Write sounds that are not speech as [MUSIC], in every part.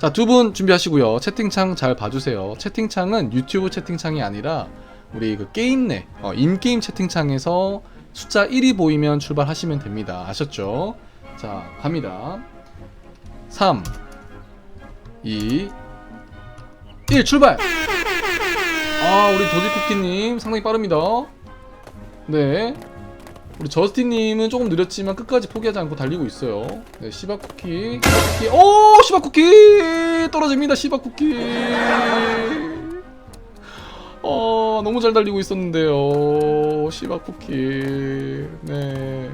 자, 두 분 준비하시고요. 채팅창 잘 봐주세요. 채팅창은 유튜브 채팅창이 아니라 우리 그 게임 내, 어, 인게임 채팅창에서 숫자 1이 보이면 출발하시면 됩니다. 아셨죠? 자, 갑니다. 3, 2, 1, 출발! 아, 우리 도지쿠키님 상당히 빠릅니다. 네. 우리 저스틴님은 조금 느렸지만 끝까지 포기하지 않고 달리고 있어요. 네, 시바쿠키, 시바쿠키, 오, 시바쿠키 떨어집니다, 시바쿠키. 어, 너무 잘 달리고 있었는데요, 시바쿠키. 네,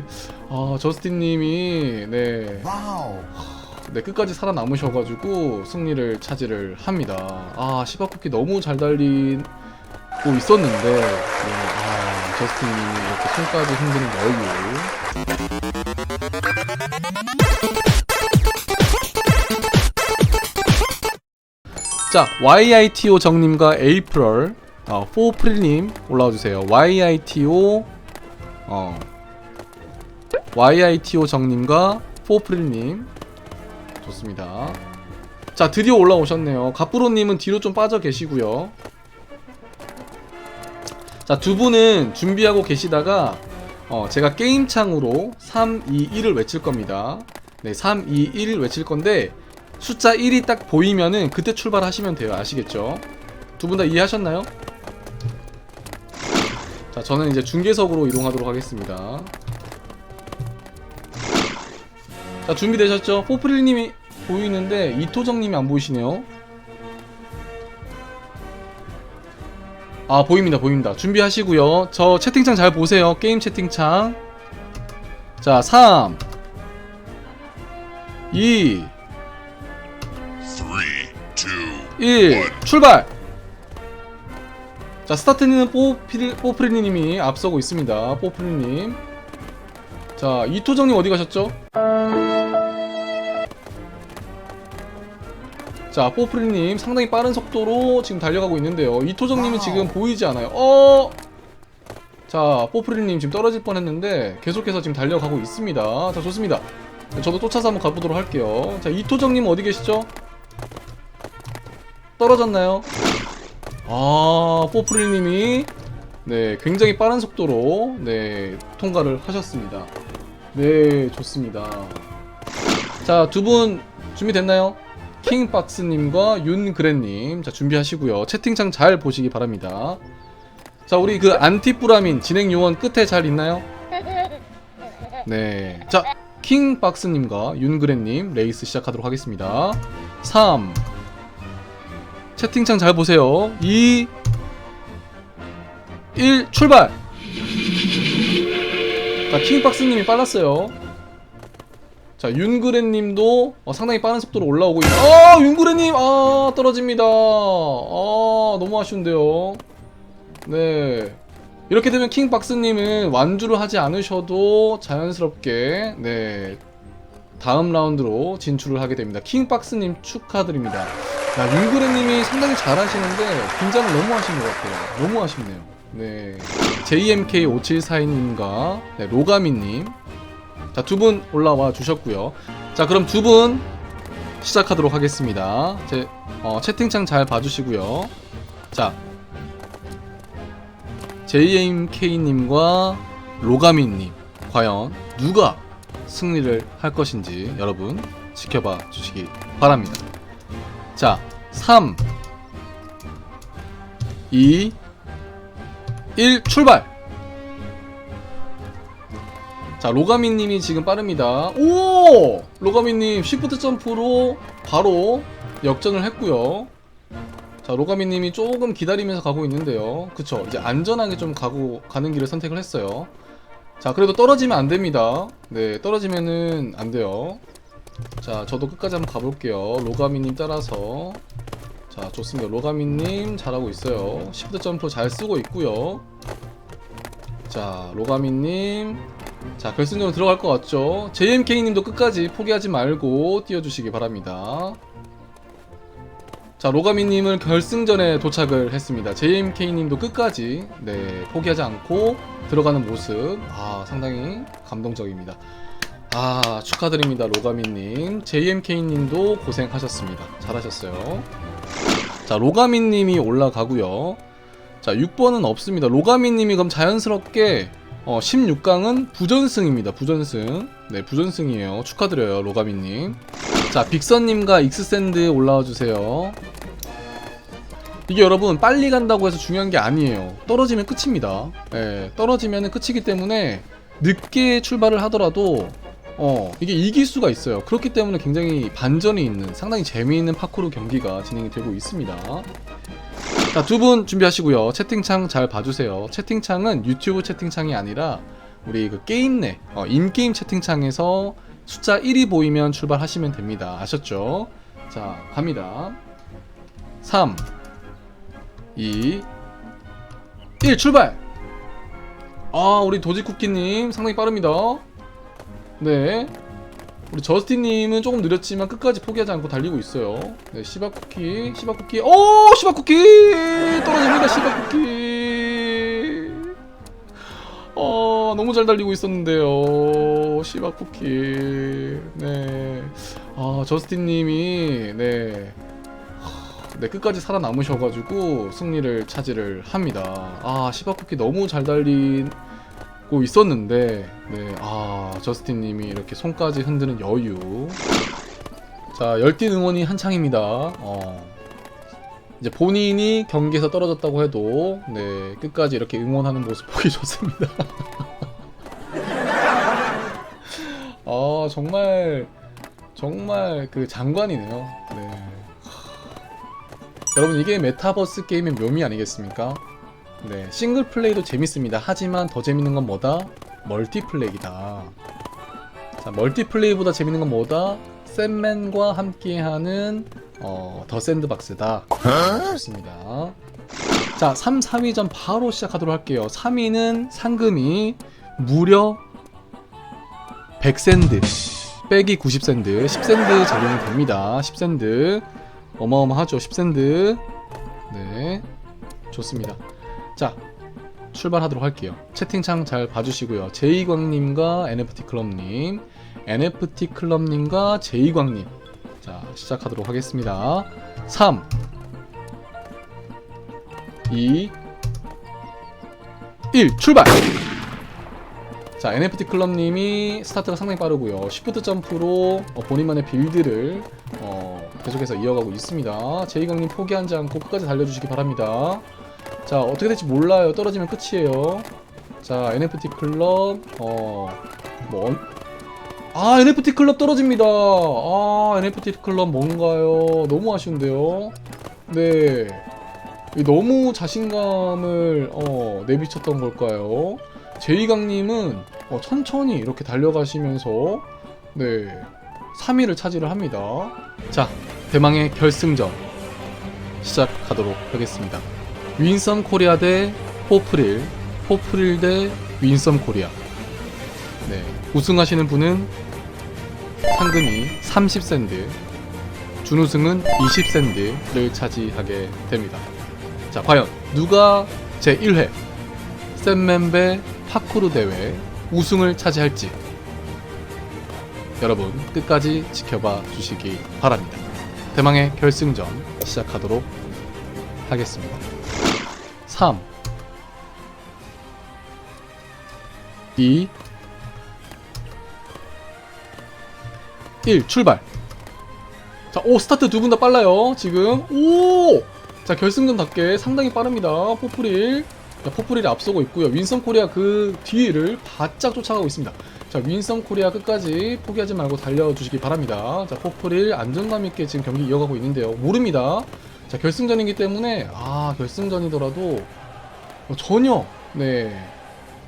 아, 저스틴님이 네. 네 끝까지 살아남으셔가지고 승리를 차지를 합니다. 아, 시바쿠키 너무 잘 달리고 있었는데, 네, 아, 저스틴님이 이렇게 손까지 흔드는 여유. 자, YITO 정님과 에이프럴, 어, 포프릴님 올라와주세요. YITO, 어, YITO 정님과 포프릴님 좋습니다. 자, 드디어 올라오셨네요. 갑부로님은 뒤로 좀 빠져 계시고요. 자, 두 분은 준비하고 계시다가 어, 제가 게임창으로 3, 2, 1을 외칠 겁니다. 네, 3, 2, 1을 외칠 건데 숫자 1이 딱 보이면은 그때 출발하시면 돼요. 아시겠죠? 두 분 다 이해하셨나요? 자, 저는 이제 중계석으로 이동하도록 하겠습니다. 자, 준비되셨죠? 포프릴님이 보이는데 이토정님이 안 보이시네요. 아 보입니다 보입니다. 준비하시고요. 저 채팅창 잘 보세요. 게임 채팅창. 자 3 2 Three, two, 1 출발! 자 스타트는 뽀프리, 뽀프리님이 앞서고 있습니다. 뽀프리님. 자 이토정님 어디 가셨죠? 자 뽀프리님 상당히 빠른 속도로 지금 달려가고 있는데요 이토정님은. 지금 보이지 않아요 어? 자 뽀프리님 지금 떨어질 뻔했는데 계속해서 지금 달려가고 있습니다 자 좋습니다 저도 쫓아서 한번 가보도록 할게요 자 이토정님 어디 계시죠? 떨어졌나요? 아 뽀프리님이 네 굉장히 빠른 속도로 네 통과를 하셨습니다 네 좋습니다 자 두 분 준비됐나요? 킹박스님과 윤그랜님. 자 준비하시고요. 채팅창 잘 보시기 바랍니다. 자 우리 그 안티뿌라민 진행 요원 끝에 잘 있나요? 네자 킹박스님과 윤그랜님 레이스 시작하도록 하겠습니다. 3 채팅창 잘 보세요. 2 1 출발! 자 킹박스님이 빨랐어요 자 윤그랜님도 어, 상당히 빠른 속도로 올라오고 있... 아 윤그랜님! 아 떨어집니다. 아 너무 아쉬운데요. 네. 이렇게 되면 킹박스님은 완주를 하지 않으셔도 자연스럽게 네. 다음 라운드로 진출을 하게 됩니다. 킹박스님 축하드립니다. 야 윤그랜님이 상당히 잘하시는데 긴장을 너무 하신 것 같아요. 너무 아쉽네요. 네. JMK5742님과 네, 로가미님 자, 두 분 올라와 주셨고요. 자, 그럼 두 분 시작하도록 하겠습니다. 제 어, 채팅창 잘 봐주시고요. 자, JMK님과 로가미님 과연 누가 승리를 할 것인지 여러분 지켜봐 주시기 바랍니다. 자, 3, 2, 1 출발! 자 로가미님이 지금 빠릅니다. 오! 로가미님 시프트 점프로 바로 역전을 했고요. 자 로가미님이 조금 기다리면서 가고 있는데요. 그쵸? 이제 안전하게 좀 가고 가는 길을 선택을 했어요. 자 그래도 떨어지면 안 됩니다. 네 떨어지면은 안 돼요. 자 저도 끝까지 한번 가볼게요. 로가미님 따라서. 자 좋습니다. 로가미님 잘하고 있어요. 시프트 점프 잘 쓰고 있고요. 자 로가미님 자 결승전으로 들어갈 것 같죠? JMK님도 끝까지 포기하지 말고 뛰어주시기 바랍니다. 자 로가미님은 결승전에 도착을 했습니다. JMK님도 끝까지 네 포기하지 않고 들어가는 모습. 아 상당히 감동적입니다. 아 축하드립니다 로가미님. JMK님도 고생하셨습니다. 잘하셨어요. 자 로가미님이 올라가고요. 자 6번은 없습니다. 로가미님이 그럼 자연스럽게 어, 16강은 부전승입니다. 부전승. 네 부전승이에요. 축하드려요 로가미님. 자 빅선님과 익스샌드 올라와 주세요. 이게 여러분 빨리 간다고 해서 중요한 게 아니에요. 떨어지면 끝입니다. 예, 떨어지면 끝이기 때문에 늦게 출발을 하더라도 어 이게 이길 수가 있어요. 그렇기 때문에 굉장히 반전이 있는 상당히 재미있는 파쿠르 경기가 진행이 되고 있습니다 자 두 분 준비하시고요. 채팅창 잘 봐주세요. 채팅창은 유튜브 채팅창이 아니라 우리 그 게임 내 어, 인게임 채팅창에서 숫자 1이 보이면 출발하시면 됩니다. 아셨죠? 자 갑니다. 3 2 1 출발! 아 우리 도지쿠키님 상당히 빠릅니다. 네. 우리 저스틴님은 조금 느렸지만 끝까지 포기하지 않고 달리고 있어요. 네, 시바쿠키, 시바쿠키, 오, 시바쿠키 떨어집니다, 시바쿠키. 어, 너무 잘 달리고 있었는데요, 시바쿠키. 네, 아, 저스틴님이 네, 하, 네 끝까지 살아남으셔가지고 승리를 차지를 합니다. 아, 시바쿠키 너무 잘 달린. 고 있었는데 네, 아 저스틴님이 이렇게 손까지 흔드는 여유. 자 열띤 응원이 한창입니다. 어, 이제 본인이 경기에서 떨어졌다고 해도 네 끝까지 이렇게 응원하는 모습 [LAUGHS] 보기 좋습니다. [LAUGHS] 아 정말 정말 그 장관이네요. 네. 하, 여러분 이게 메타버스 게임의 묘미 아니겠습니까? 네, 싱글 플레이도 재밌습니다. 하지만 더 재밌는 건 뭐다? 멀티플레이다. 자, 멀티플레이보다 재밌는 건 뭐다? 샌맨과 함께하는 어, 더 샌드박스다. 좋습니다. 자, 3, 4위전 바로 시작하도록 할게요. 3위는 상금이 무려 100샌드 빼기 90샌드 10샌드 적용이 됩니다. 10샌드 어마어마하죠. 10샌드 네 좋습니다. 자 출발하도록 할게요. 채팅창 잘 봐주시고요. 제이광님과 NFT 클럽님 NFT 클럽님과 제이광님. 자 시작하도록 하겠습니다. 3 2 1 출발! 자 NFT 클럽님이 스타트가 상당히 빠르고요. 시프트 점프로 어, 본인만의 빌드를 어, 계속해서 이어가고 있습니다. 제이광님 포기하지 않고 끝까지 달려주시기 바랍니다 자 어떻게 될지 몰라요. 떨어지면 끝이에요. 자 NFT 클럽 어뭐 아 NFT 클럽 떨어집니다. 아 NFT 클럽 뭔가요? 너무 아쉬운데요. 네. 너무 자신감을 어, 내비쳤던 걸까요? 제이강님은 어, 천천히 이렇게 달려가시면서 네 3위를 차지를 합니다. 자 대망의 결승전 시작하도록 하겠습니다 윈썸 코리아 대 포프릴, 포프릴 대 윈썸 코리아. 네, 우승하시는 분은 상금이 30샌드, 준우승은 20샌드를 차지하게 됩니다. 자, 과연 누가 제 1회 샌맨베 파쿠르 대회 우승을 차지할지 여러분 끝까지 지켜봐 주시기 바랍니다. 대망의 결승전 시작하도록 하겠습니다. 3 2 1 출발. 자, 오 스타트 두 분 다 빨라요 지금. 오! 자 결승전답게 상당히 빠릅니다. 포프릴 자, 포프릴이 앞서고 있고요. 윈선 코리아 그 뒤를 바짝 쫓아가고 있습니다. 자 윈선 코리아 끝까지 포기하지 말고 달려주시기 바랍니다. 자 포프릴 안정감 있게 지금 경기 이어가고 있는데요. 모릅니다 자 결승전이기 때문에 아 결승전이더라도 어, 전혀 네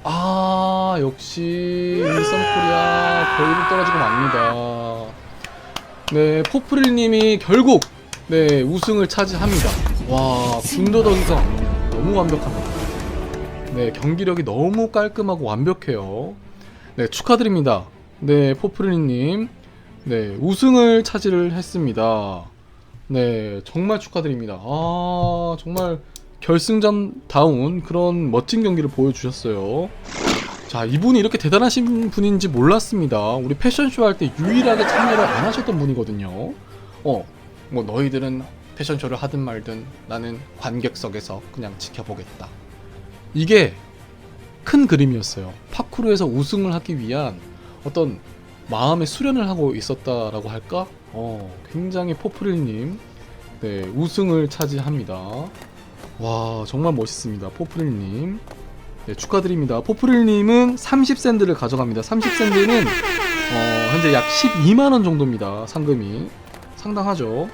아 역시 윈선 코리아 거의를 떨어지고 맙니다. 네 포프릴님이 결국 네 우승을 차지합니다. 와 군더더기가 너무 완벽합니다. 네 경기력이 너무 깔끔하고 완벽해요. 네 축하드립니다. 네 포프릴님. 네 우승을 차지를 했습니다 네, 정말 축하드립니다. 아, 정말 결승전 다운 그런 멋진 경기를 보여주셨어요. 자, 이분이 이렇게 대단하신 분인지 몰랐습니다. 우리 패션쇼 할 때 유일하게 참여를 안 하셨던 분이거든요. 어, 뭐 너희들은 패션쇼를 하든 말든 나는 관객석에서 그냥 지켜보겠다. 이게 큰 그림이었어요. 파쿠르에서 우승을 하기 위한 어떤 마음의 수련을 하고 있었다라고 할까? 어, 굉장히 포프릴님, 네, 우승을 차지합니다. 와, 정말 멋있습니다. 포프릴님. 네, 축하드립니다. 포프릴님은 30샌드를 가져갑니다. 30샌드는 어, 현재 약 12만원 정도입니다. 상금이. 상당하죠.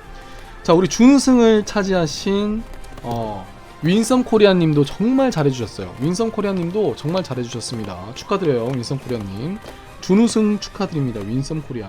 자, 우리 준우승을 차지하신 어, 윈섬 코리아님도 정말 잘해주셨어요. 윈섬 코리아님도 정말 잘해주셨습니다. 축하드려요, 윈섬 코리아님. 준우승 축하드립니다, 윈섬 코리아.